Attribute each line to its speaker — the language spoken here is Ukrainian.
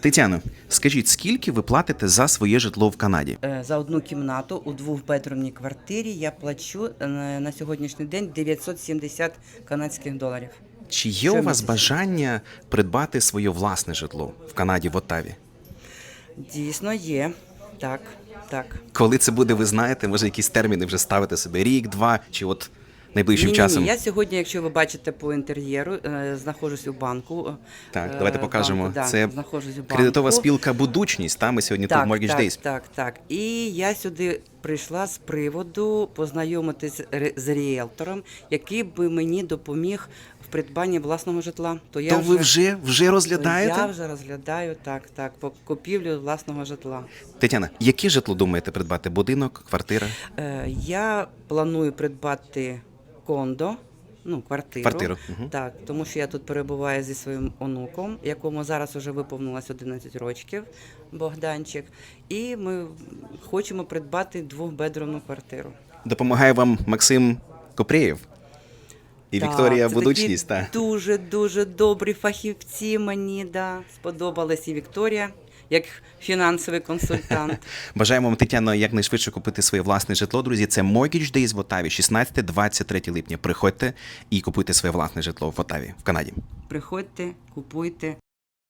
Speaker 1: Тетяно, скажіть, скільки ви платите за своє житло в Канаді?
Speaker 2: Е, За одну кімнату у двохбедрумній квартирі я плачу е, на сьогоднішній день 970 канадських доларів.
Speaker 1: Чи є у вас бажання придбати своє власне житло в Канаді в Оттаві?
Speaker 2: Дійсно є. Так, так.
Speaker 1: Коли це буде, ви знаєте, може якісь терміни вже ставити собі рік, два чи от найближчим
Speaker 2: Ні-ні-ні,
Speaker 1: часом?
Speaker 2: Я сьогодні, якщо ви бачите по інтер'єру, е, знаходжусь у банку.
Speaker 1: Так,
Speaker 2: Е,
Speaker 1: давайте покажемо.
Speaker 2: банку, да,
Speaker 1: це
Speaker 2: знаходжусь у банку.
Speaker 1: кредитова спілка Будучність. Та ми сьогодні
Speaker 2: Так,
Speaker 1: тут Mortgage
Speaker 2: так,
Speaker 1: Days.
Speaker 2: так, так. І я сюди прийшла з приводу познайомитись з ріелтором, який би мені допоміг в придбанні власного житла. То я
Speaker 1: То ви вже вже розглядаєте?
Speaker 2: Я вже розглядаю так, так, по купівлю власного житла.
Speaker 1: Тетяна, яке житло думаєте придбати? Будинок, квартира?
Speaker 2: Е, я планую придбати кондо, ну, квартиру.
Speaker 1: Квартиру, мгм.
Speaker 2: Так, тому що я тут перебуваю зі своїм онуком, якому зараз вже виповнилось 11 років, Богданчик. І ми хочемо придбати двохбедрумну квартиру.
Speaker 1: Допомагає вам Максим Копреєв і
Speaker 2: Так,
Speaker 1: Вікторія
Speaker 2: це
Speaker 1: Будучність.
Speaker 2: такі
Speaker 1: Та.
Speaker 2: Дуже дуже добрі фахівці. Мені да, сподобалась і Вікторія як фінансовий консультант.
Speaker 1: Бажаємо вам, Тетяно, якнайшвидше купити своє власне житло. Друзі, це Mortgage Days в Отаві, 16-23 липня. Приходьте і купуйте своє власне житло в Отаві, в Канаді.
Speaker 2: Приходьте, купуйте.